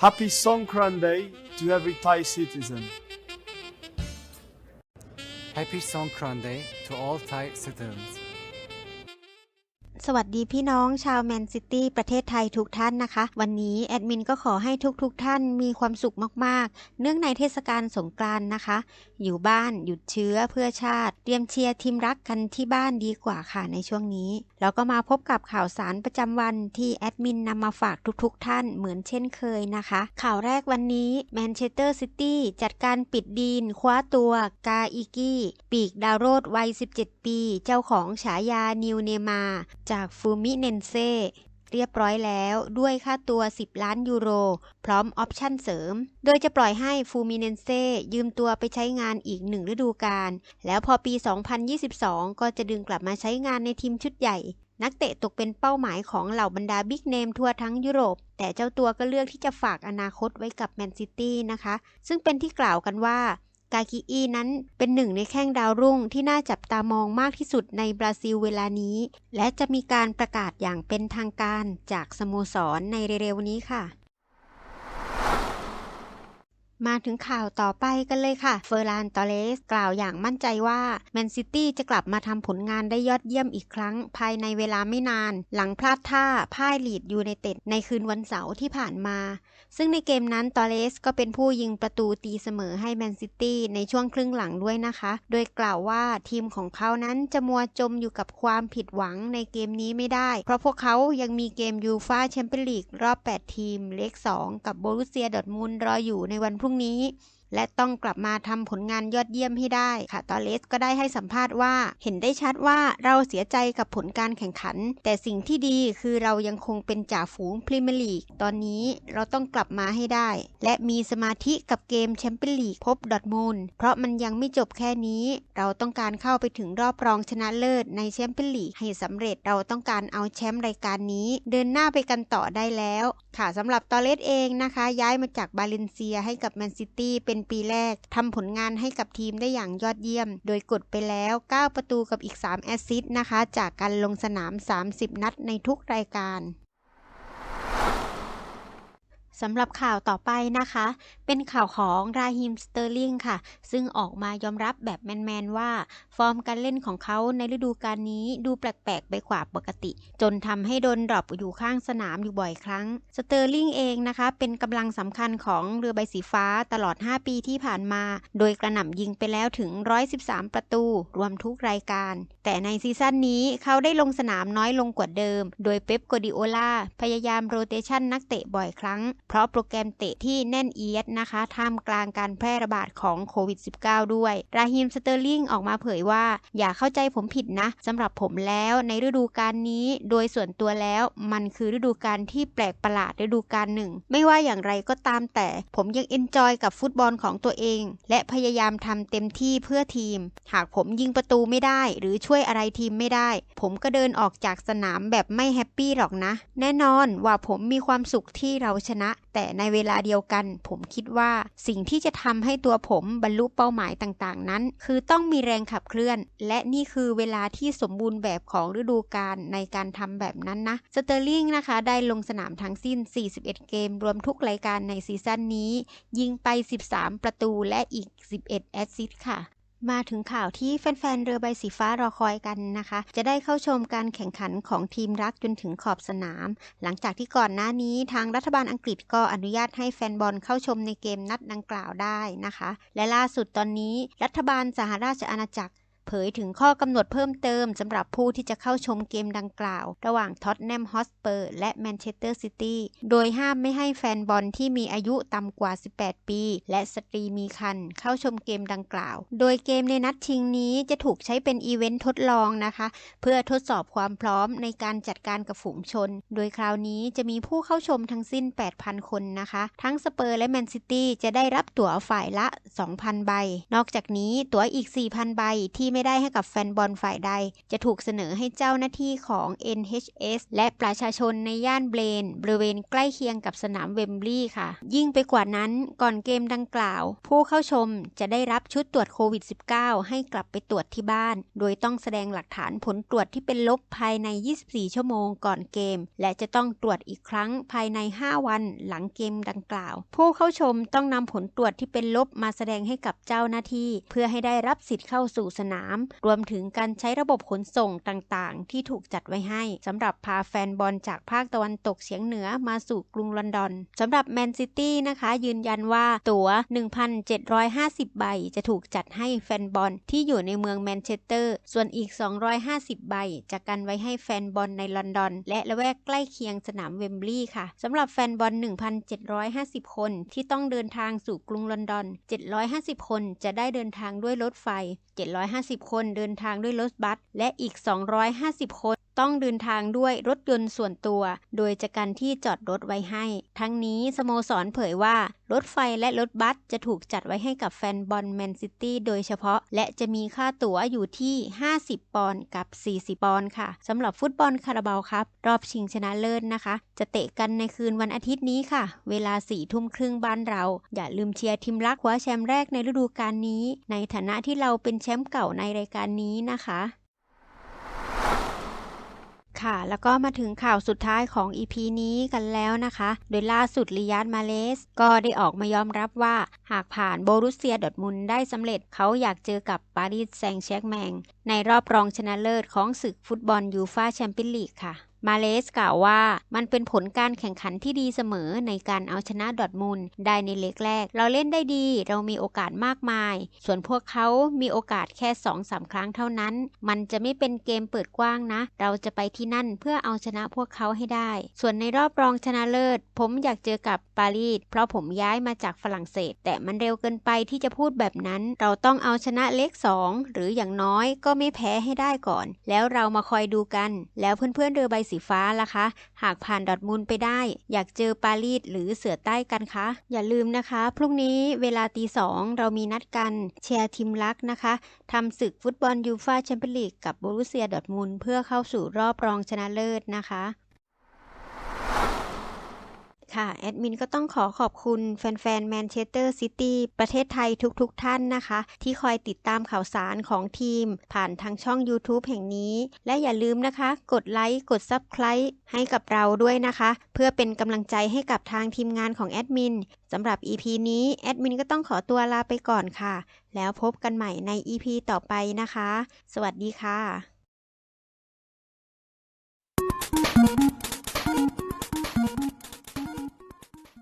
Happy Songkran Day to every Thai citizen. Happy Songkran Day to all Thai citizens. สวัสดีพี่น้องชาวแมนซิตี้ประเทศไทยทุกท่านนะคะ วันนี้แอดมินก็ขอให้ทุกๆทท่านมีความสุขมากๆ เนื่องในเทศกาลสงกรานต์นะคะ อยู่บ้านหยุดเชื้อเพื่อชาติ เตรียมเชียร์ทีมรักกันที่บ้านดีกว่าค่ะในช่วงนี้ แล้วก็มาพบกับข่าวสารประจำวันที่แอดมินนำมาฝากทุกๆท่านเหมือนเช่นเคยนะคะ ข่าวแรกวันนี้แมนเชสเตอร์ซิตี้จัดการปิดดีน คว้าตัวกาอิกี้ปีกดาวโรดวัย 17 ปี เจ้าของฉายานิวเนมาจะากฟูมิเนนเซเรียบร้อยแล้วด้วยค่าตัว 10 ล้านยูโร พร้อมออปชั่นเสริม โดยจะปล่อยให้ฟูมิเนนเซยืมตัวไปใช้งานอีกหนึ่งฤดูกาลแล้วพอปี 2022 ก็จะดึงกลับมาใช้งานในทีมชุดใหญ่ นักเตะตกเป็นเป้าหมายของเหล่าบรรดาบิ๊กเนมทั่วทั้งยุโรป แต่เจ้าตัวก็เลือกที่จะฝากอนาคตไว้กับแมนซิตี้นะคะ ซึ่งเป็นที่กล่าวกันว่า กากิอีนั้นเป็นหนึ่งในแข้งดาวรุ่งที่น่าจับตามองมากที่สุดในบราซิลเวลานี้ และจะมีการประกาศอย่างเป็นทางการจากสโมสรในเร็วๆนี้ค่ะ มาถึงข่าวต่อไปกันเลยค่ะ เฟอร์ลานตอเลสกล่าวอย่างมั่นใจว่าแมนซิตี้จะกลับมาทำผลงานได้ยอดเยี่ยมอีกครั้ง ภายในเวลาไม่นาน หลังพลาดท่าพ่ายลีดยูไนเต็ดในคืนวันเสาร์ที่ผ่านมา ซึ่งในเกมนั้นตอเลสก็เป็นผู้ยิงประตูตีเสมอให้แมนซิตี้ในช่วงครึ่งหลังด้วยนะคะ โดยกล่าวว่าทีมของเขานั้นจะมัวจมอยู่กับความผิดหวังในเกมนี้ไม่ได้ เพราะพวกเขายังมีเกมยูฟาแชมเปี้ยนลีกรอบ 8 ทีมเลข2กับโบรุเซียดอร์ทมุนรออยู่ในวันพรุ่งนี้ และต้องกลับมาทำผลงานยอดเยี่ยมให้ได้ค่ะตอเลสก็ได้ให้สัมภาษณ์ว่า เห็นได้ชัดว่าเราเสียใจกับผลการแข่งขัน แต่สิ่งที่ดีคือเรายังคงเป็นจ่าฝูงพรีเมียร์ลีกตอนนี้เราต้องกลับมาให้ได้ และมีสมาธิกับเกมแชมเปี้ยนลีกพบดอทมุนเพราะมันยังไม่จบแค่นี้ เราต้องการเข้าไปถึงรอบรองชนะเลิศในแชมเปี้ยนลีกให้สำเร็จเราต้องการเอาแชมป์รายการนี้ เดินหน้าไปกันต่อได้แล้ว ค่ะสำหรับตอเลสเองนะคะ ย้ายมาจากบาเลนเซียให้กับแมนซิตี้เป็นปีแรกทำผลงานให้กับทีมได้อย่างยอดเยี่ยม โดยกดไปแล้ว 9 ประตูกับอีก 3 แอสซิสต์นะคะ จากการลงสนาม 30 นัดในทุกรายการ สำหรับข่าวต่อไปนะคะ เป็นข่าวของราฮิมสเตอร์ลิงค่ะ ซึ่งออกมายอมรับแบบแมน ๆ ว่า ฟอร์มการเล่นของเขาในฤดูกาลนี้ดูแปลก ๆ ไปกว่าปกติ จนทำให้โดนดรอปอยู่ข้างสนามอยู่บ่อยครั้ง สเตอร์ลิงเองนะคะ เป็นกำลังสำคัญของเรือใบสีฟ้าตลอด 5 ปีที่ผ่านมา โดยกระหน่ำยิงไปแล้วถึง 113 ประตู รวมทุกรายการ แต่ในซีซั่นนี้เขาได้ลงสนามน้อยลงกว่าเดิม โดยเป๊ปโกดิโอลาพยายามโรเตชันนักเตะบ่อยครั้งเพราะโปรแกรมเตะที่แน่นเอียดนะคะท่ามกลางการแพร่ระบาดของโควิด -19 ด้วย ราฮิมสเตอร์ลิงออกมาเผยว่า อย่าเข้าใจผมผิดนะสำหรับผมแล้วในฤดูกาลนี้ โดยส่วนตัวแล้วมันคือฤดูกาลที่แปลกประหลาดฤดูกาลหนึ่ง ไม่ว่าอย่างไรก็ตามแต่ผมยังเอนจอยกับฟุตบอลของตัวเอง และพยายามทำเต็มที่เพื่อทีม หากผมยิงประตูไม่ได้ หรือช่วยอะไรทีมไม่ได้ ผมก็เดินออกจากสนามแบบไม่แฮปปี้หรอกนะ แน่นอนว่าผมมีความสุขที่เราชนะแต่ในเวลาเดียวกัน ผมคิดว่าสิ่งที่จะทำให้ตัวผมบรรลุเป้าหมายต่างๆ นั้น คือต้องมีแรงขับเคลื่อน และนี่คือเวลาที่สมบูรณ์แบบของฤดูกาลในการทำแบบนั้นนะสเตอร์ลิงนะคะได้ลงสนามทั้งสิ้น 41 เกม รวมทุกรายการในซีซั่นนี้ ยิงไป 13 ประตูและอีก 11 แอสซิสต์ค่ะ มาถึงข่าวที่แฟนๆ เรือใบสีฟ้ารอคอยกันนะคะ จะได้เข้าชมการแข่งขันของทีมรักจนถึงขอบสนาม หลังจากที่ก่อนหน้านี้ทางรัฐบาลอังกฤษก็อนุญาตให้แฟนบอลเข้าชมในเกมนัดดังกล่าวได้นะคะ และล่าสุดตอนนี้รัฐบาลสหราชอาณาจักร เผยถึงข้อกำหนดเพิ่มเติมสำหรับผู้ที่จะเข้าชมเกมดังกล่าว ระหว่างท็อตแนมฮอสเปอร์และแมนเชสเตอร์ซิตี้ โดยห้ามไม่ให้แฟนบอลที่มีอายุต่ำกว่า 18 ปี และสตรีมีครรภ์เข้าชมเกมดังกล่าว โดยเกมในนัดชิงนี้จะถูกใช้เป็นอีเวนต์ทดลองนะคะ เพื่อทดสอบความพร้อมในการจัดการกับฝูงชน โดยคราวนี้จะมีผู้เข้าชมทั้งสิ้น 8,000 คนนะคะ ทั้งสเปอร์และแมนซิตี้จะได้รับตั๋วฝ่ายละ 2,000 ใบ นอกจากนี้ตั๋วอีก 4,000 ใบที่ไม่ได้ให้กับแฟนบอลฝ่ายใด จะถูกเสนอให้เจ้าหน้าที่ของ NHS และประชาชนในย่านเบรนบริเวณใกล้เคียงกับสนามเวมบลีย์ค่ะ ยิ่งไปกว่านั้นก่อนเกมดังกล่าว ผู้เข้าชมจะได้รับชุดตรวจโควิด -19 ให้กลับไปตรวจที่บ้าน โดยต้องแสดงหลักฐานผลตรวจที่เป็นลบภายใน 24 ชั่วโมงก่อนเกม และจะต้องตรวจอีกครั้งภายใน 5 วันหลังเกมดังกล่าว ผู้เข้าชมต้องนำผลตรวจที่เป็นลบมาแสดงให้กับเจ้าหน้าที่ เพื่อให้ได้รับสิทธิ์เข้าสู่สนามรวมถึงการใช้ระบบขนส่งต่างๆ ที่ถูกจัดไว้ให้สำหรับพาแฟนบอลจากภาคตะวันตกเฉียงเหนือมาสู่กรุงลอนดอนสำหรับแมนซิตี้นะคะยืนยันว่าตั๋ว 1,750 ใบ จะถูกจัดให้แฟนบอลที่อยู่ในเมืองแมนเชสเตอร์ ส่วนอีก 250 ใบจะกันไว้ให้แฟนบอลในลอนดอน และละแวกใกล้เคียงสนามเวมบลีย์ค่ะสำหรับแฟนบอล 1,750 คนที่ต้องเดินทางสู่กรุงลอนดอน 750 คนจะได้เดินทางด้วยรถไฟ 750คนเดินทางด้วยรถบัสและอีก 250 คน ต้องเดินทางด้วยรถยนต์ส่วนตัว โดยจะกันที่จอดรถไว้ให้ ทั้งนี้สโมสรเผยว่า รถไฟและรถบัสจะถูกจัดไว้ให้กับแฟนบอลแมนซิตี้โดยเฉพาะ และจะมีค่าตั๋วอยู่ที่ 50 ปอนด์กับ 40 ปอนด์ค่ะสำหรับฟุตบอลคาราบาวครับรอบชิงชนะเลิศนะคะ จะเตะกันในคืนวันอาทิตย์นี้ค่ะ เวลา4ทุ่มครึ่งบ้านเรา อย่าลืมเชียร์ทีมรักคว้าแชมป์แรกในฤดูกาลนี้ ในฐานะที่เราเป็นแชมป์เก่าในรายการนี้นะคะ ค่ะ แล้วก็มาถึงข่าวสุดท้ายของ EP นี้กันแล้วนะคะ โดยล่าสุดลิยาดมาเลส ก็ได้ออกมายอมรับว่า หากผ่านโบรุสเซียดอทมุนได้สำเร็จเขาอยากเจอกับปารีสแซงต์แชร์กแมง ในรอบรองชนะเลิศของศึกฟุตบอลยูฟาแชมเปี้ยนลีกค่ะ มาเลสกล่าวว่า มันเป็นผลการแข่งขันที่ดีเสมอในการเอาชนะดอทมุนได้ในเล็กแรก เราเล่นได้ดีเรามีโอกาสมากมาย ส่วนพวกเขามีโอกาสแค่2อสาครั้งเท่านั้น มันจะไม่เป็นเกมเปิดกว้างนะ เราจะไปที่นั่นเพื่อเอาชนะพวกเขาให้ได้ ส่วนในรอบรองชนะเลิศ ผมอยากเจอกับปารีสเพราะผมย้ายมาจากฝรั่งเศส แต่มันเร็วเกินไปที่จะพูดแบบนั้น เราต้องเอาชนะเล็ก 2 หรืออย่างน้อยก็ไม่แพ้ให้ได้ก่อน แล้วเรามาคอยดูกัน แล้วเพื่อนๆเรือใบสีฟ้าล่ะคะ หากผ่านดอทมูนไปได้ อยากเจอปารีสหรือเสือใต้กันคะ อย่าลืมนะคะ พรุ่งนี้เวลาตีสองเรามีนัดกันแชร์ทีมรักนะคะทำศึกฟุตบอลยูฟาแชมเปี้ยนลีกกับโบรุเซียดอทมูนเพื่อเข้าสู่รอบรองชนะเลิศนะคะ ค่ะ แอดมินก็ต้องขอขอบคุณแฟนๆแมนเชสเตอร์ซิตี้ประเทศไทยทุกๆทท่านนะคะ ที่คอยติดตามข่าวสารของทีม ผ่านทางช่อง YouTube แห่งนี้ และอย่าลืมนะคะ กดไลค์กด Subscribe ให้กับเราด้วยนะคะ เพื่อเป็นกำลังใจให้กับทางทีมงานของแอดมินสำหรับ EP นี้แอดมินก็ต้องขอตัวลาไปก่อนค่ะ แล้วพบกันใหม่ใน EP ต่อไปนะคะ สวัสดีค่ะ